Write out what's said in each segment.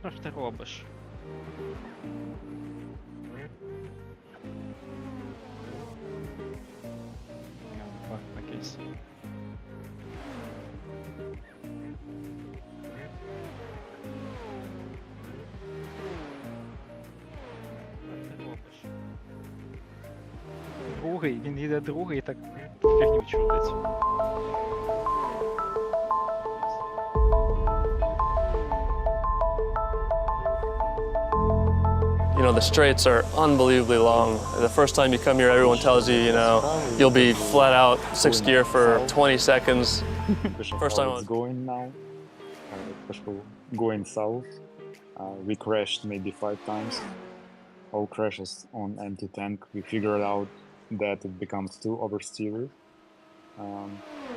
Що ж ти робиш? Другий, він їде другий, так фігню чудить. You know, the straights are unbelievably long. The first time you come here, everyone tells you, you know, you'll be flat out sixth gear for 20 seconds. Question First how time it's on- going now. Uh, question going south. Uh, we crashed maybe five times. All crashes on empty tank. We figured out that it becomes too oversteery. Um,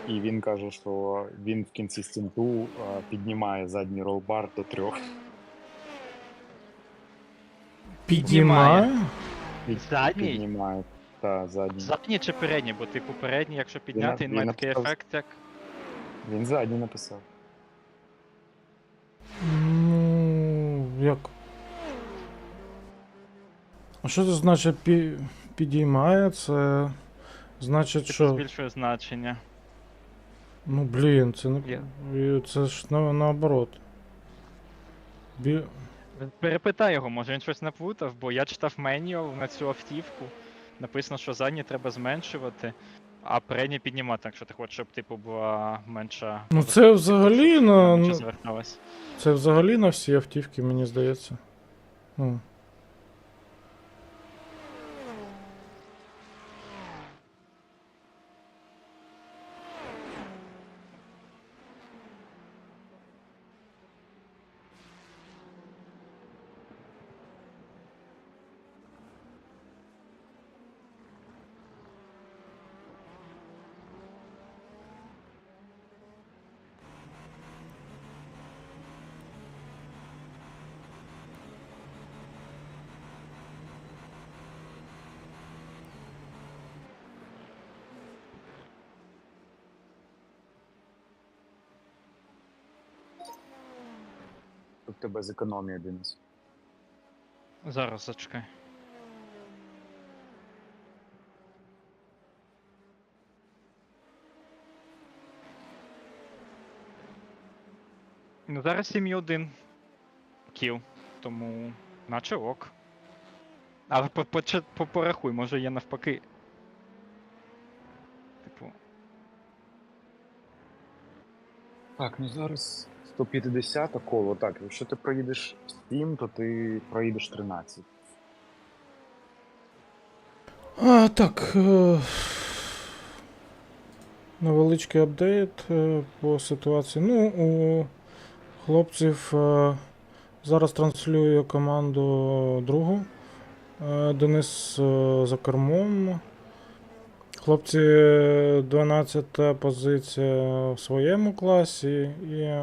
і він каже, що він в кінці стінту uh, піднімає задній ролбар до трьох. Піднімає? Під- Задній? Піднімає. Та, задній. Задній чи передній, бо типу передній, якщо підняти, він він має такий написав- ефект, як. Він задній написав. Ну, як? А що це значить пі... підіймає? Це значить, Типу що. збільшує значення. Ну блін, це не. Є. Це ж на... наоборот. Бі... Перепитай його, може він щось наплутав, бо я читав менюал на цю автівку. Написано, що задні треба зменшувати, а передні піднімати, якщо ти хочеш, щоб типу була менша. Ну це взагалі на. Це взагалі на всі автівки, мені здається. Ну. У тебе з економії Денис. Зараз зачекай. Ну зараз 7,1 кіл, тому наче ок. Але по, по, по, порахуй, може є навпаки. Типу, Так, ну зараз 150 коло. Так, якщо ти проїдеш 7, то ти проїдеш 13. А, так. Е... Невеличкий апдейт е, по ситуації. Ну, у хлопців е, зараз транслюю команду другу. Денис за кермом. Хлопці 12 позиція в своєму класі і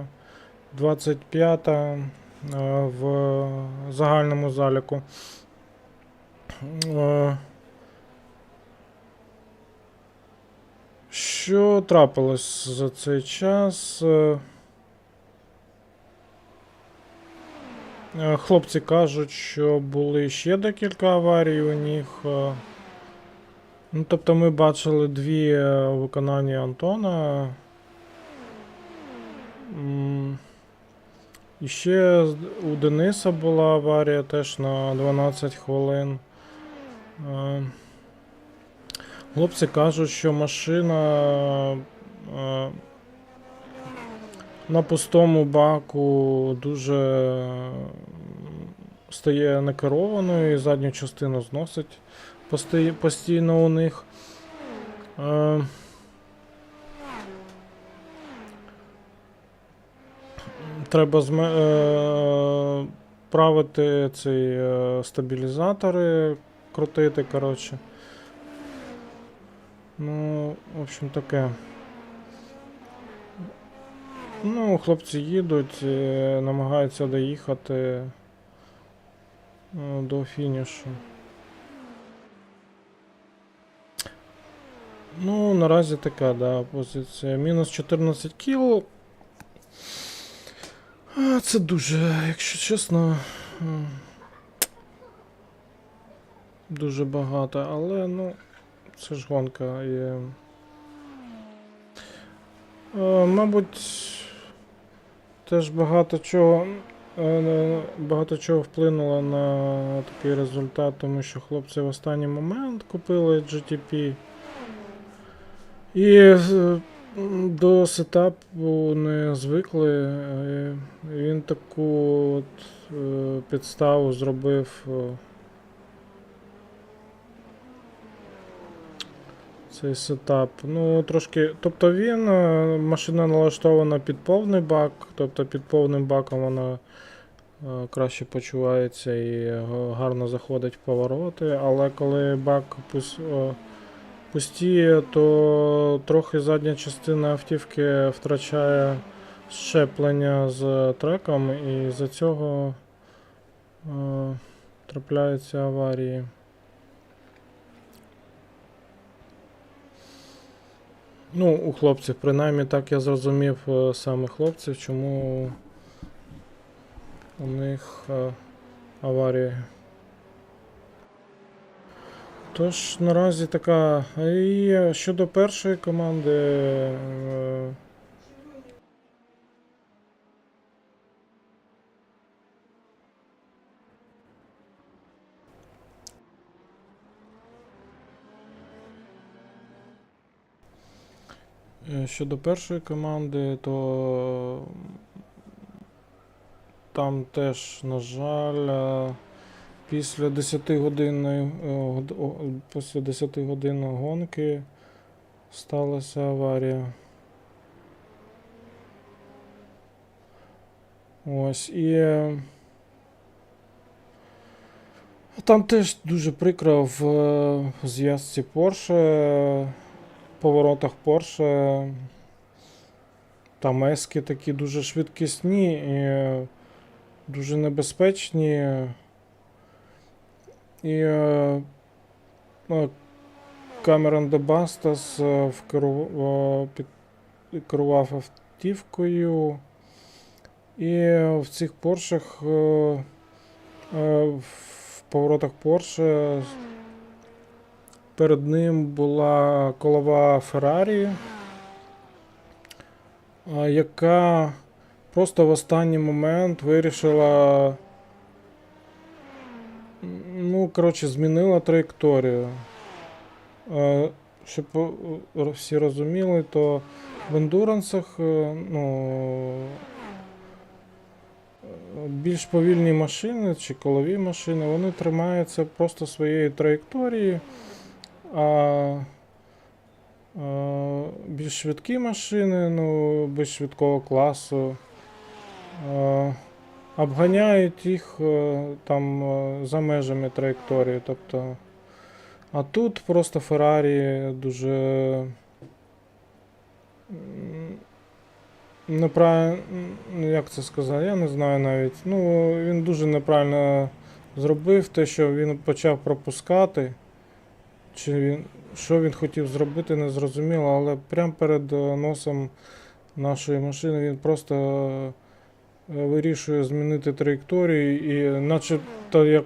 25 е, в загальному заліку. Е, Що трапилось за цей час? Е, Хлопці кажуть, що були ще декілька аварій у них. Ну, тобто ми бачили дві у виконанні Антона. І ще у Дениса була аварія теж на 12 хвилин. Е, Хлопці кажуть, що машина е, на пустому баку дуже е, стає некерованою і задню частину зносить постійно у них. Треба зме... е, правити цей е, стабілізатори, крутити, коротше. Ну, в общем, таке. Ну, хлопці їдуть, е, намагаються доїхати е, до фінішу. Ну, наразі така, да, позиція. Мінус 14 кіл. Це дуже, якщо чесно. Дуже багато, але ну, це ж гонка і. Е, Мабуть, теж багато чого. е, Багато чого вплинуло на такий результат, тому що хлопці в останній момент купили GTP. І е, до сетапу не звикли. е, Він таку от е, підставу зробив. е, Цей сетап. Ну, трошки. Тобто він, машина налаштована під повний бак, тобто під повним баком вона краще почувається і гарно заходить в повороти, але коли бак пус, пустіє, то трохи задня частина автівки втрачає щеплення з треком, і за цього е, трапляються аварії. Ну, у хлопців, принаймні так я зрозумів е, саме хлопців, чому у них е, аварії. Тож наразі така. І щодо першої команди. е, Е, Щодо першої команди, то там теж, на жаль, е, після 10 годинної е, після 10 годин гонки сталася аварія. Ось і. е, Там теж дуже прикро в е, зв'язці Porsche поворотах Porsche там ески такі дуже швидкісні і дуже небезпечні. І е, ну, Камерон де Бастас е, вкеру- е, керував автівкою. І в цих Поршах е, е, в поворотах Porsche Перед ним була колова Феррарі, а, яка просто в останній момент вирішила. Ну, коротше, змінила траєкторію. Е, Щоб е, всі розуміли, то в ендурансах е, ну, більш повільні машини чи колові машини, вони тримаються просто своєї траєкторії. А, а більш швидкі машини, ну, більш швидкого класу. Обганяють їх е, там е, за межами траєкторії. Тобто, а тут просто Феррарі дуже неправильно, як це сказати, я не знаю навіть. Ну, він дуже неправильно зробив те, що він почав пропускати. Чи він, що він хотів зробити, не зрозуміло, але прямо перед е, носом нашої машини він просто вирішує змінити траєкторію і начебто як,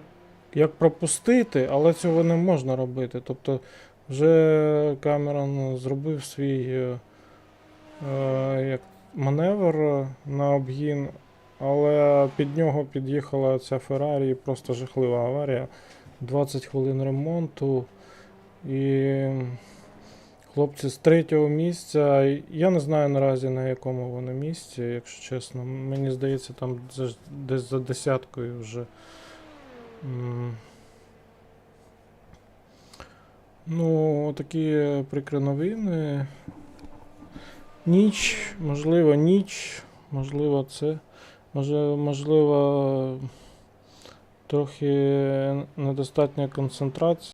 як пропустити, але цього не можна робити. Тобто вже Камерон зробив свій е, е, як маневр на обгін, але під нього під'їхала ця Феррарі просто жахлива аварія. 20 хвилин ремонту. І хлопці з третього місця. Я не знаю наразі на якому вони місці, якщо чесно. Мені здається, там десь за десяткою вже. Ну, такі прикрі новини. Ніч, можливо, ніч, можливо, це. Можливо, трохи недостатня концентрація.